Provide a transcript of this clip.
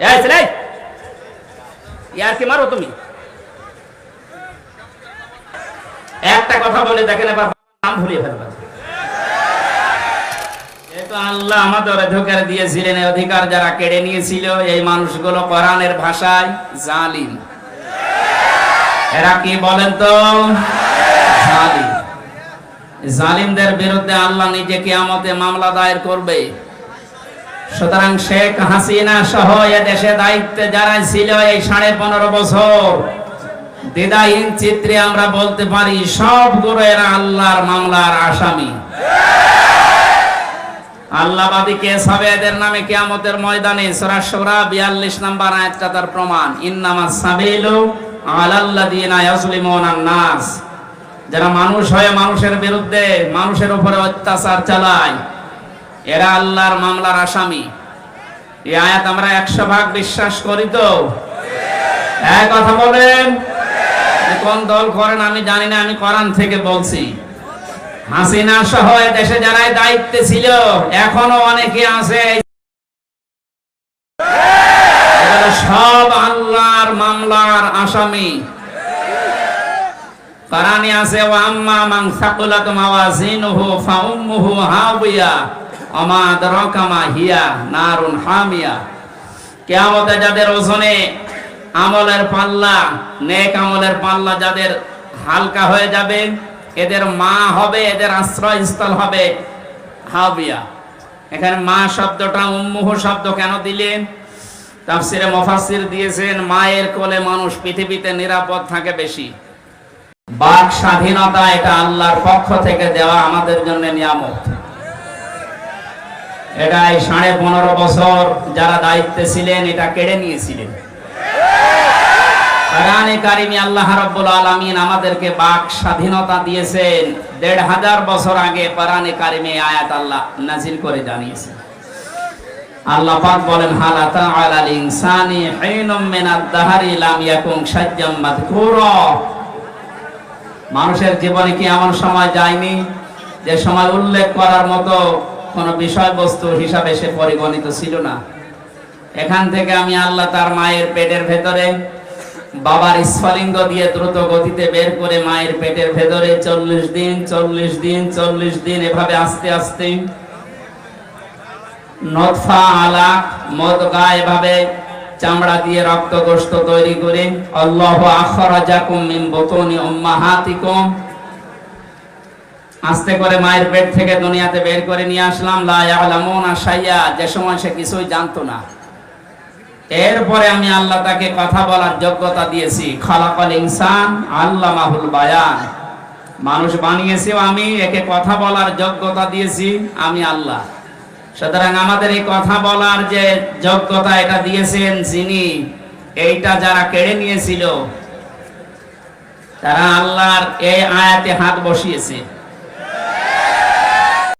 এই মারো তুমি? একটা কথা বলে দেখেন নাম ভুলিয়ে ফেলবে আল্লাহ আমাদের অধিকার দিয়েছিলেন অধিকার যারা কেড়ে নিয়েছিল, এই মানুষগুলো কোরআনের ভাষায় জালিম। এরা কি বলেন তো? জালিম। জালিমদের বিরুদ্ধে আল্লাহ নিজে কিয়ামতে মামলা দায়ের করবে। সুতরাং শেখ হাসিনা সহ এ দেশে দায়িত্বে যারা ছিল এই সাড়ে পনেরো বছর, দ্বিধাহীন চিত্রে আমরা বলতে পারি সবগুলো এরা আল্লাহর মামলার আসামি। আল্লাহবাদী এদের নামে ময়দানে। সূরা শুরা 42 নাম্বার আয়াতটা তার প্রমাণ। যারা মানুষ হয়ে মানুষের বিরুদ্ধে মানুষের উপরে অত্যাচার চালায় এরা আল্লাহর মামলার আসামি। এই আয়াত আমরা একশো ভাগ বিশ্বাস করি তো? এক কথা বলেন। কোন দল করেন আমি জানি না, আমি কোরআন থেকে বলছি। হাসিনা সহ দেশে যারা দায়িত্বে ছিল, এখনও অনেকে আছে। সব আল্লাহর মামলার আসামি। কোরআনে আছে, ওয়া আম্মা মান সাকুলাত মাওয়াজিনুহু ফাউম্মুহু হাবিয়া হিয়া নারুন হামিয়া। কিয়ামতে যাদের ওজনে আমলের পাল্লা, নেক আমলের পাল্লা যাদের হালকা হয়ে যাবে, এদের মা হবে, এদের আশ্রয়স্থল হবে হাবিয়া। এখানে মা শব্দটা উম্মুহু শব্দ কেন দিলেন তাফসিরে মুফাসসির দিয়েছেন, মায়ের কোলে মানুষ পৃথিবীতে নিরাপদ থাকে বেশি। বাক স্বাধীনতা এটা আল্লাহর পক্ষ থেকে দেওয়া আমাদের জন্য নিয়ামত। এটা এই সাড়ে পনেরো বছর যারা দায়িত্বে ছিলেন, এটা কেড়ে নিয়েছিলেন। বাক স্বাধীনতা দিয়েছেন। দেড় হাজার বছর আগে আল্লাহ বলেন মানুষের জীবনে কি এমন সময় যায়নি? যে সময় উল্লেখ করার মতো কোন বিষয়বস্তু হিসাবে সে পরিগণিত ছিল না। এখান থেকে আমি আল্লাহ তার মায়ের পেটের ভেতরে বাবার স্ফলিঙ্গ দিয়ে দ্রুত গতিতে বের করে মায়ের পেটের ভেতরে চল্লিশ দিন চল্লিশ দিন চল্লিশ দিন এভাবে আস্তে আস্তে নতফা আলাক মদগা এভাবে চামড়া দিয়ে রক্ত গোস্ত তৈরি করে, আল্লাহ আখরাজাকুম মিন বুতুনি উম্মাহাতিকুম। আস্তে করে মায়ের পেট থেকে দুনিয়াতে বের করে নিয়ে আসলাম। লা ইয়ালামুনা শাইয়া, যে সময় সে কিছুই জানতো না। এরপরে আমি আল্লাহ তাকে কথা বলার যোগ্যতা দিয়েছি। খালাকাল ইনসান আল্লামাহুল বায়ান। মানুষ বানিয়েছি আমি, একে কথা বলার যোগ্যতা দিয়েছি আমি আল্লাহ। সুতরাং আমাদের এই কথা বলার যে যোগ্যতা এটা দিয়েছেন যিনি, এইটা যারা কেড়ে নিয়েছিল, তারা আল্লাহর এই আয়াতে হাত বসিয়েছে।